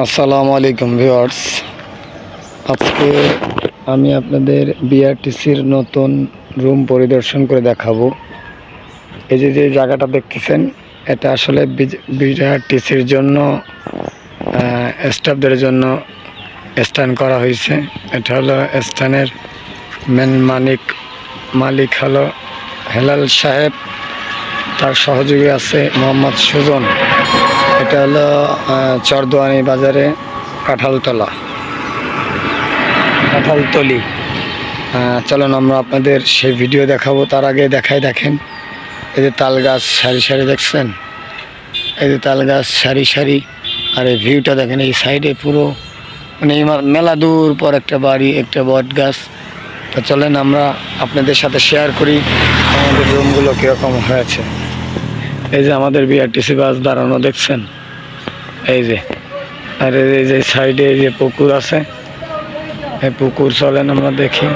আসসালামু আলাইকুম ভিউয়ার্স। আজকে আমি আপনাদের বিআরটিসির নতুন রুম পরিদর্শন করে দেখাবো। এই যে যে জায়গাটা দেখতেছেন, এটা আসলে বিআরটিসির জন্য স্টাফদের জন্য স্ট্যান্ড করা হয়েছে। এটা হলো স্ট্যান্ডের মেন মালিক মালিক হলো হেলাল সাহেব। তার সহযোগী আছে মোহাম্মদ সুজন। এটা হলো চরদোয়ানি বাজারে কাঁঠালতলা। কাঁঠালতলি। চলুন আমরা আপনাদের সেই ভিডিও দেখাবো। তার আগে দেখাই দেখেন এই যে তাল গাছ সারি সারি দেখছেন? এই যে তাল গাছ সারি সারি আর এই ভিউটা দেখেন এই সাইডে পুরো মানে মেলা দূর পর একটা বাড়ি একটা বট গাছ। তো চলেন আমরা আপনাদের সাথে শেয়ার করি আমাদের রুমগুলো কীরকম হয়েছে। এই যে আমাদের বিআরটিসি বাস দাঁড়ানো, দেখছেন? এই যে, আর এই যে সাইডে এই যে পুকুর আছে, এই পুকুর চলেন আমরা দেখি।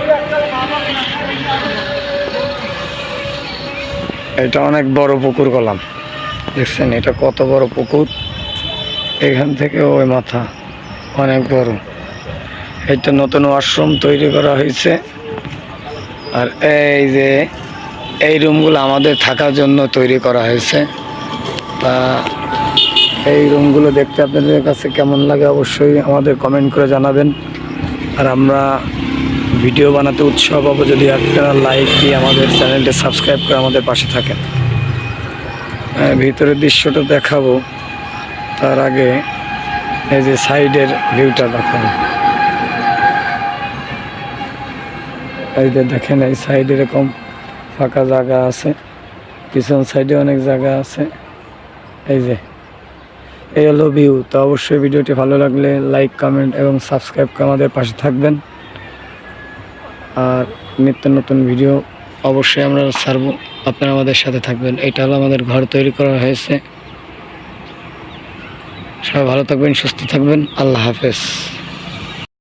এটা অনেক বড় পুকুর কলাম দেখছেন, এটা কত বড় পুকুর? এখান থেকে ওই মাথা অনেক বড়। এটা নতুন ওয়াশরুম তৈরি করা হয়েছে। আর এই যে, এই রুমগুলো আমাদের থাকার জন্য তৈরি করা হয়েছে। তা এই রুমগুলো দেখতে আপনাদের কাছে কেমন লাগে অবশ্যই আমাদের কমেন্ট করে জানাবেন। আর আমরা ভিডিও বানাতে উৎসাহ পাবো যদি আপনারা লাইক দিয়ে আমাদের চ্যানেলটা সাবস্ক্রাইব করে আমাদের পাশে থাকেন। ভিতরের দৃশ্যটা দেখাবো। তার আগে এই যে সাইডের ভিউটা দেখেন এই যে দেখেন এই সাইড এরকম ফাঁকা জায়গা আছে, পিছন সাইডে অনেক জায়গা আছে। এই যে, এই হলো ভিউ তো অবশ্যই ভিডিওটি ভালো লাগলে লাইক কমেন্ট এবং সাবস্ক্রাইব করে আমাদের পাশে থাকবেন। আর নিত্য নতুন ভিডিও অবশ্যই আমরা ছাড়বো। আপনারা আমাদের সাথে থাকবেন। এটা হলো আমাদের ঘর তৈরি করা হয়েছে। সবাই ভালো থাকবেন, সুস্থ থাকবেন। আল্লাহ হাফেজ।